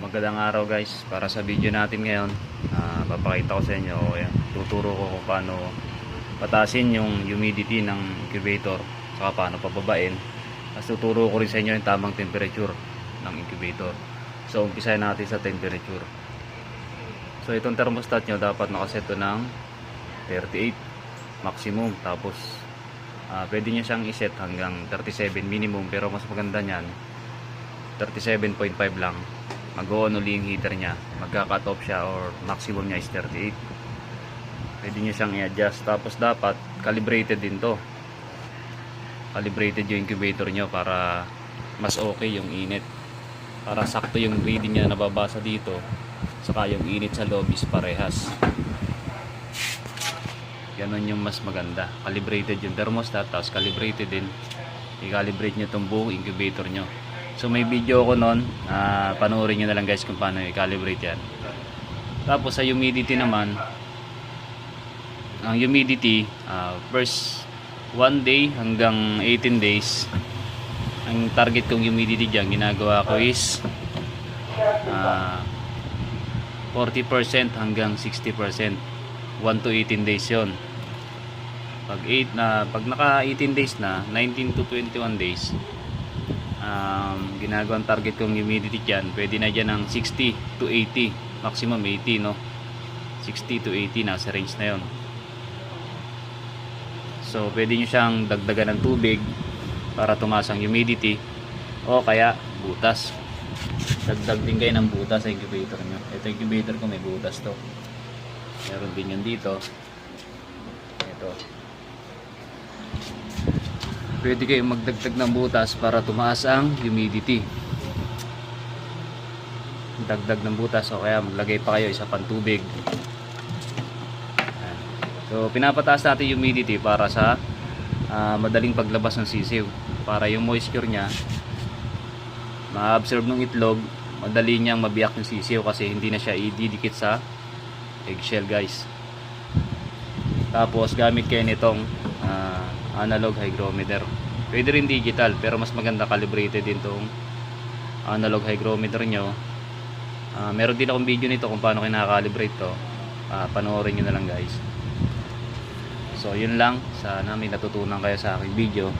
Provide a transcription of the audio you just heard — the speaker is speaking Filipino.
magandang araw guys. Para sa video natin ngayon ah, papakita ko sa inyo o yan, tuturo ko kung paano patasin yung humidity ng incubator saka paano pababain. Tapos tuturo ko rin sa inyo yung tamang temperature ng incubator. So umpisahin natin sa temperature. So itong thermostat nyo dapat nakaset to ng 38 maximum. Tapos ah, pwede nyo siyang iset hanggang 37 minimum pero mas maganda nyan 37.5 lang mag-on uli yung heater niya. Magka-cut off siya or maximum niya is 38 pwede nyo siyang i-adjust. Tapos dapat calibrated din to. Calibrated yung incubator nyo para mas okay yung init. Para sakto yung reading niya nababasa dito saka yung init sa loob is parehas. Ganun yung mas maganda. Calibrated yung thermostat tapos calibrated din. I-calibrate nyo itong buong incubator nyo so may video ko nun. Ah, panoorin nyo na lang guys kung paano i-calibrate yan. Tapos sa humidity naman ang humidity ah, first 1 day hanggang 18 days ang target kong humidity dyan ginagawa ko is ah, 40% hanggang 60% 1 to 18 days yon pag 8 na pag naka 18 days na 19 to 21 days um, ginagawang target kong humidity dyan pwede na dyan ng 60 to 80 maximum 80 no? 60 to 80 nasa range na yon so pwede nyo siyang dagdagan ng tubig para tumaas ang humidity o kaya butas. Dagdag din kayo ng butas sa incubator nyo. Ito incubator ko may butas to. Meron din yun dito. Ito pwede kayong magdagdag ng butas para tumaas ang humidity. Dagdag ng butas o kaya maglagay pa kayo isa pang tubig. So pinapataas natin yung humidity para sa ah, madaling paglabas ng sisiw. Para yung moisture nya ma-absorb ng itlog madali niyang mabiyak yung sisiw kasi hindi na siya ididikit sa eggshell guys. Tapos gamit kayo nitong ah, analog hygrometer. Pwede rin digital pero mas maganda calibrated din tong analog hygrometer nyo. Ah, meron din akong video nito kung paano kinakalibrate to. Ah, panoorin nyo na lang guys. So yun lang. Sana may natutunan kayo sa aking video